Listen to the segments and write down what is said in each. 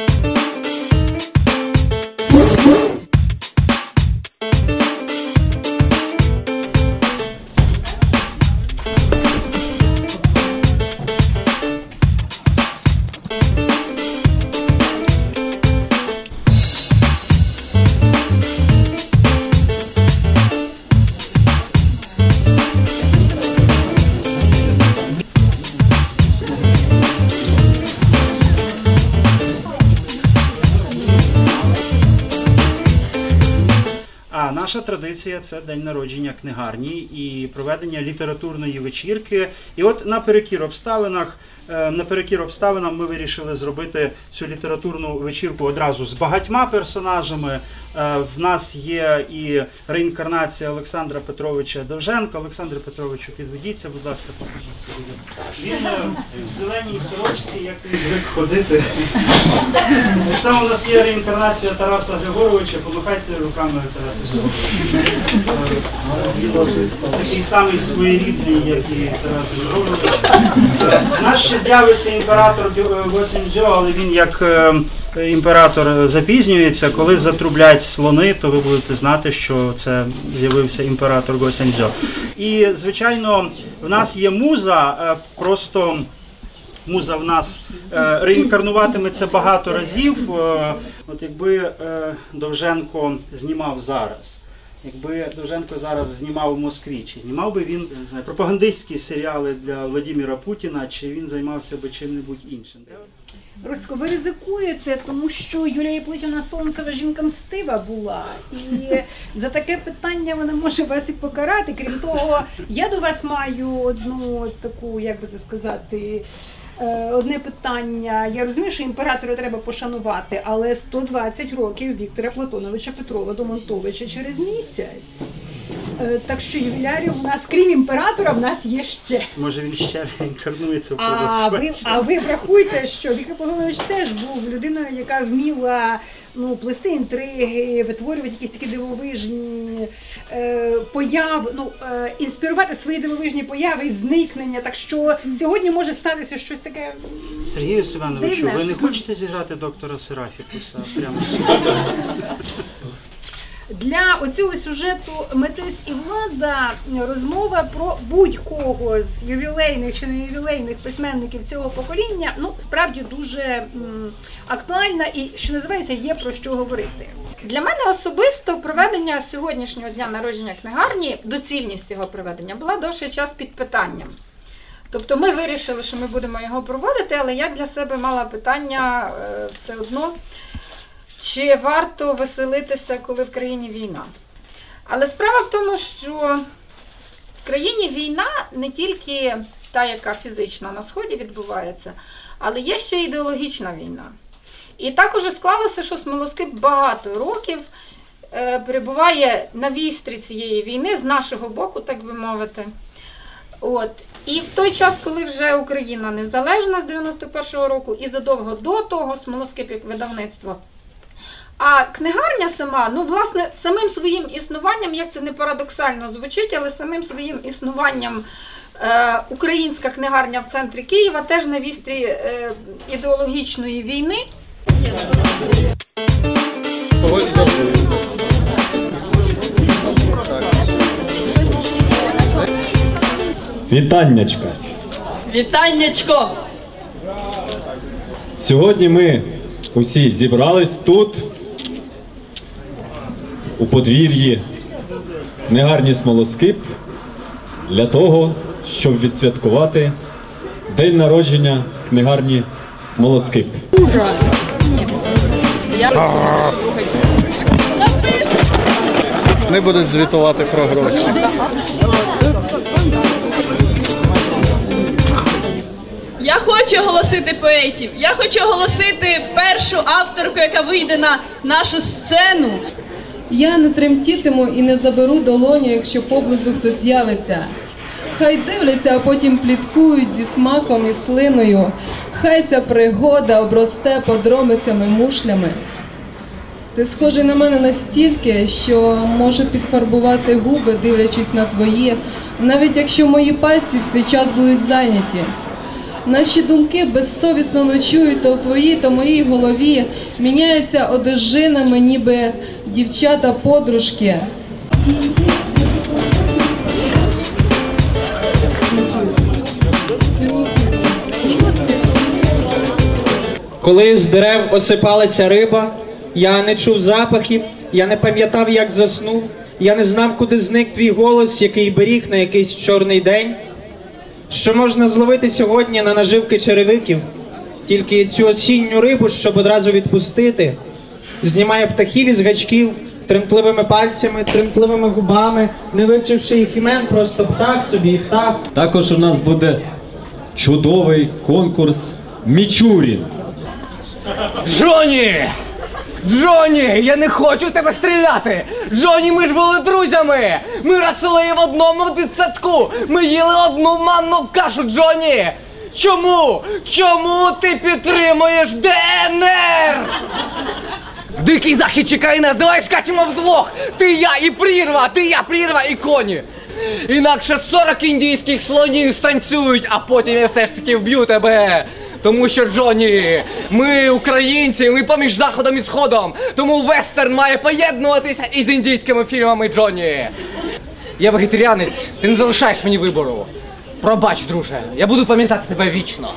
А наша традиція це день народження книгарні і проведення літературної вечірки. І от наперекір обставинах, е, наперекір обставинам ми вирішили зробити цю літературну вечірку одразу з багатьма персонажами. Е, В нас є і реінкарнація Олександра Петровича Довженка. Олександре Петровичу, підведіться, будь ласка, покажіться людям. Він е, в зеленій сорочці, як він звик ходити. Так само у нас є реінкарнація Тараса Григоровича, помахайте руками Тараса Григоровича. Такий самий своєрідний, як і Тарас Григорович. Нас ще з'явиться імператор Госінджо, але він як е, імператор запізнюється. Коли затрублять слони, то ви будете знати, що це з'явився імператор Госінджо. І, звичайно, в нас є муза, е, просто муза в нас е, реінкарнуватиметься багато разів. Е, от якби е, Довженко знімав зараз. Якби Довженко зараз знімав у Москві, чи знімав би він знаю, пропагандистські серіали для Владимира Путіна, чи він займався би чим-небудь іншим? Ростко, ви ризикуєте, тому що Юлія Плетівна Сонцева жінка мстива була. І за таке питання вона може вас і покарати. Крім того, я до вас маю одну таку, як би це сказати. Е, Одне питання. Я розумію, що імператора треба пошанувати, але 120 років Віктора Платоновича Петрова до Монтовича через місяць. Е, Так що ювілярів у нас, крім імператора, в нас є ще. Може він ще реінкарнується в А ви, а ви врахуйте, що Віктор Платонович теж був людиною, яка вміла ну, плести інтриги, витворювати якісь такі дивовижні е, появи, ну, е, інспірувати свої дивовижні появи і зникнення. Так що сьогодні може статися щось таке. Сергію Семеновичу, Дивне. ви не хочете зіграти доктора Серафікуса прямо сьогодні? Для оцього сюжету митець і влада розмова про будь-кого з ювілейних чи не ювілейних письменників цього покоління ну справді дуже м, актуальна і що називається є про що говорити. Для мене особисто проведення сьогоднішнього дня народження книгарні, доцільність його проведення була довший час під питанням. Тобто ми вирішили, що ми будемо його проводити, але я для себе мала питання е, все одно, чи варто веселитися, коли в країні війна. Але справа в тому, що в країні війна не тільки та, яка фізична на сході відбувається, але є ще ідеологічна війна. І так уже склалося, що смолоскип багато років е, перебуває на вістрі цієї війни з нашого боку, так би мовити. От. І в той час, коли вже Україна незалежна з 91-го року, і задовго до того смолоскип як видавництво. А книгарня сама, ну, власне, самим своїм існуванням, як це не парадоксально звучить, але самим своїм існуванням е, українська книгарня в центрі Києва теж на вістрі е, ідеологічної війни. Вітаннячка! Вітаннячко! Сьогодні ми усі зібрались тут, у подвір'ї книгарні Смолоскип, для того, щоб відсвяткувати день народження книгарні Смолоскип. Вони будуть звітувати про гроші. Я хочу оголосити поетів. Я хочу оголосити першу авторку, яка вийде на нашу сцену. Я не тремтітиму і не заберу долоню, якщо поблизу хтось з'явиться. Хай дивляться, а потім пліткують зі смаком і слиною. Хай ця пригода обросте подромицями мушлями. Ти схожий на мене настільки, що можу підфарбувати губи, дивлячись на твої, навіть якщо мої пальці все час будуть зайняті. Наші думки безсовісно ночують то в твоїй, то в моїй голові. Міняються одежинами, ніби дівчата-подружки. Коли з дерев осипалася риба, я не чув запахів, я не пам'ятав, як заснув, я не знав, куди зник твій голос, який беріг на якийсь чорний день. Що можна зловити сьогодні на наживки черевиків, тільки цю осінню рибу, щоб одразу відпустити, знімає птахів із гачків тремтливими пальцями, тремтливими губами, не вивчивши їх імен, просто птах собі і птах. Також у нас буде чудовий конкурс Мічурін. Джоні! Джоні, я не хочу в тебе стріляти! Джоні, ми ж були друзями! Ми росли в одному дитсадку! Ми їли одну манну кашу, Джоні! Чому? Чому ти підтримуєш ДНР? Дикий захід чекає нас, давай скачемо вдвох! Ти я і прірва, ти я прірва і коні! Інакше 40 індійських слонів станцюють, а потім я все ж таки вб'ю тебе. Тому що Джоні, ми українці, ми поміж заходом і сходом. Тому вестерн має поєднуватися із індійськими фільмами Джоні. Я вегетаріанець, ти не залишаєш мені вибору. Пробач, друже, я буду пам'ятати тебе вічно.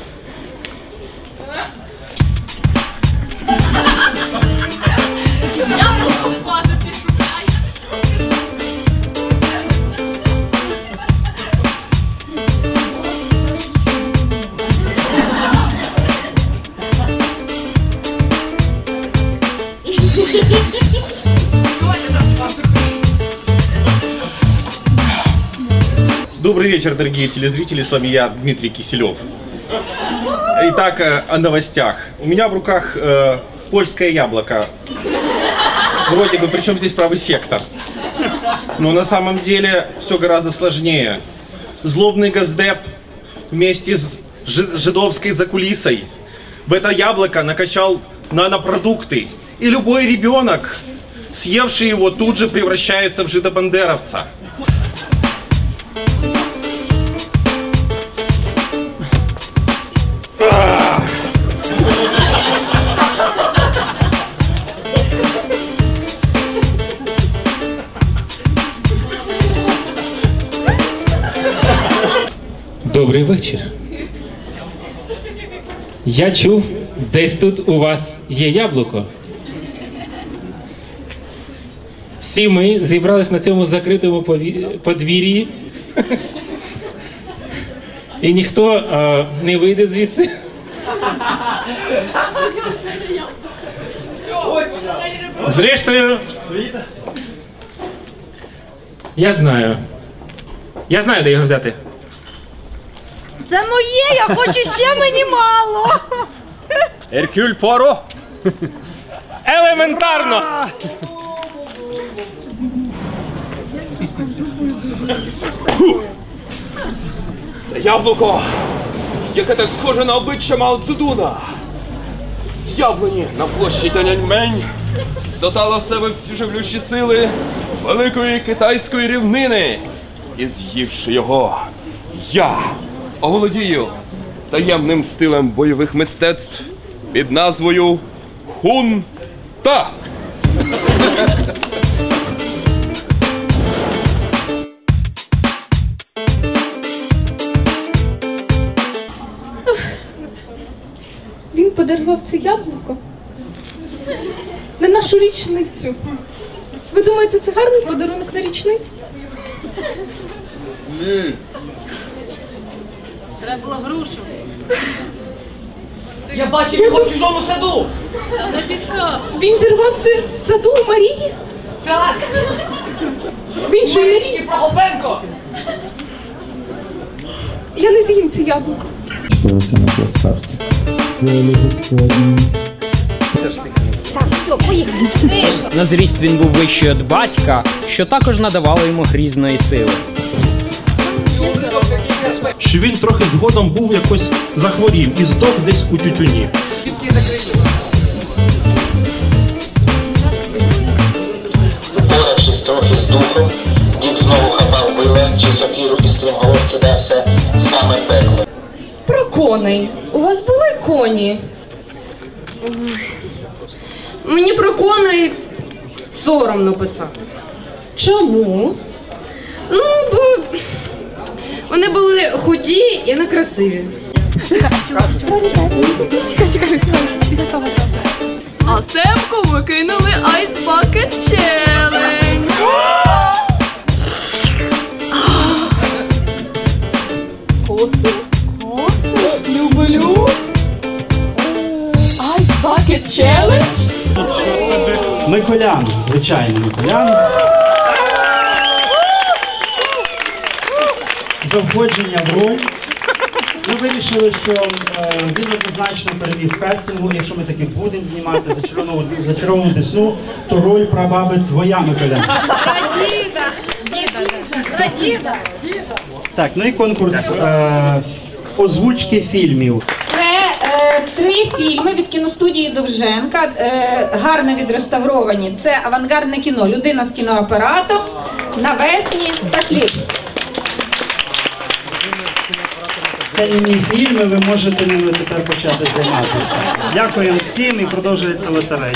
Добрый вечер, дорогие телезрители, с вами я, Дмитрий Киселев. Итак, э, о новостях. У меня в руках э, польское яблоко. Вроде бы, причем здесь правый сектор. Но на самом деле все гораздо сложнее. Злобный газдеп вместе с жи- жидовской закулисой в это яблоко накачал нанопродукты. И любой ребенок, съевший его, тут же превращается в жидобандеровца. Добрий вечір. Я чув, десь тут у вас є яблуко. Всі ми зібрались на цьому закритому подвір'ї. І ніхто е, не вийде звідси. Зрештою, я знаю. Я знаю, де його взяти. Це моє, я хочу ще мені мало. Еркюль Поро! Елементарно! Це яблуко, яке так схоже на обличчя Мао Цзедуна. З яблуні на площі Тяньаньмень сотала в себе всі живлющі сили великої китайської рівнини. І з'ївши його, я оволодію таємним стилем бойових мистецтв під назвою Хун-Та. Він подарував це яблуко на нашу річницю. Ви думаєте, це гарний подарунок на річницю? Я бачив його в чужому саду. Він зірвав це в саду у Марії? Так, Він що Марічки Прохопенко. Я не з'їм це яблуко. На зріст він був вищий від батька, що також надавало йому грізної сили. Що він трохи згодом був якось захворів і здох десь у тютюні. Боравшись трохи з духом, дід знову хапав вила чи сокиру і стрімголов кидався саме пекло. Про коней. У вас були коні? Мені про коней соромно писати. Чому? Вони були худі і некрасиві. А Семку викинули Ice Bucket Challenge. Коси, коси, люблю. Ice Bucket Challenge. Миколян, звичайно, Миколян. За входження в роль. Ми вирішили, що е, він однозначно переміг в кастингу. Якщо ми таки будемо знімати зачаровану, зачаровану десну, то роль прабаби твоя, Миколян. Діда. Так, ну і конкурс е, озвучки фільмів. Це е, три фільми від кіностудії Довженка, е, гарно відреставровані. Це авангардне кіно, людина з кіноапаратом, навесні та кліп. Це іні фільми, ви можете ними тепер почати займатися. Дякую всім і продовжується лотерей.